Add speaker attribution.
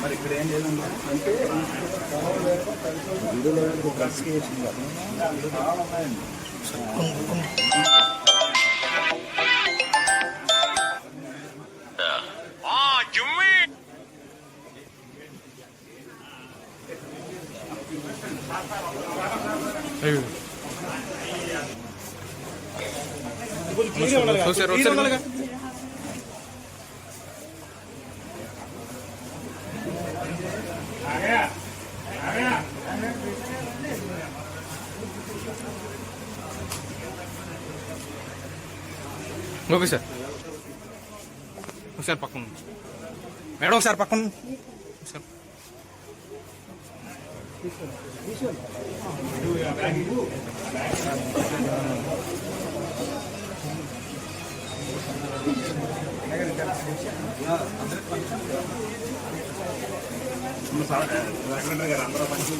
Speaker 1: మరి ఇక్కడ ఏం చేయాలి అంటే ఇందులో కలిసి చాలా ఉన్నాయండి.
Speaker 2: ఒకసారి ఓకే సార్. ఒకసారి పక్కన మేడం ఒకసారి పక్కన ఒకసారి.
Speaker 1: అందరూ వెంకటరెడ్డి గారు అందరూ మంచి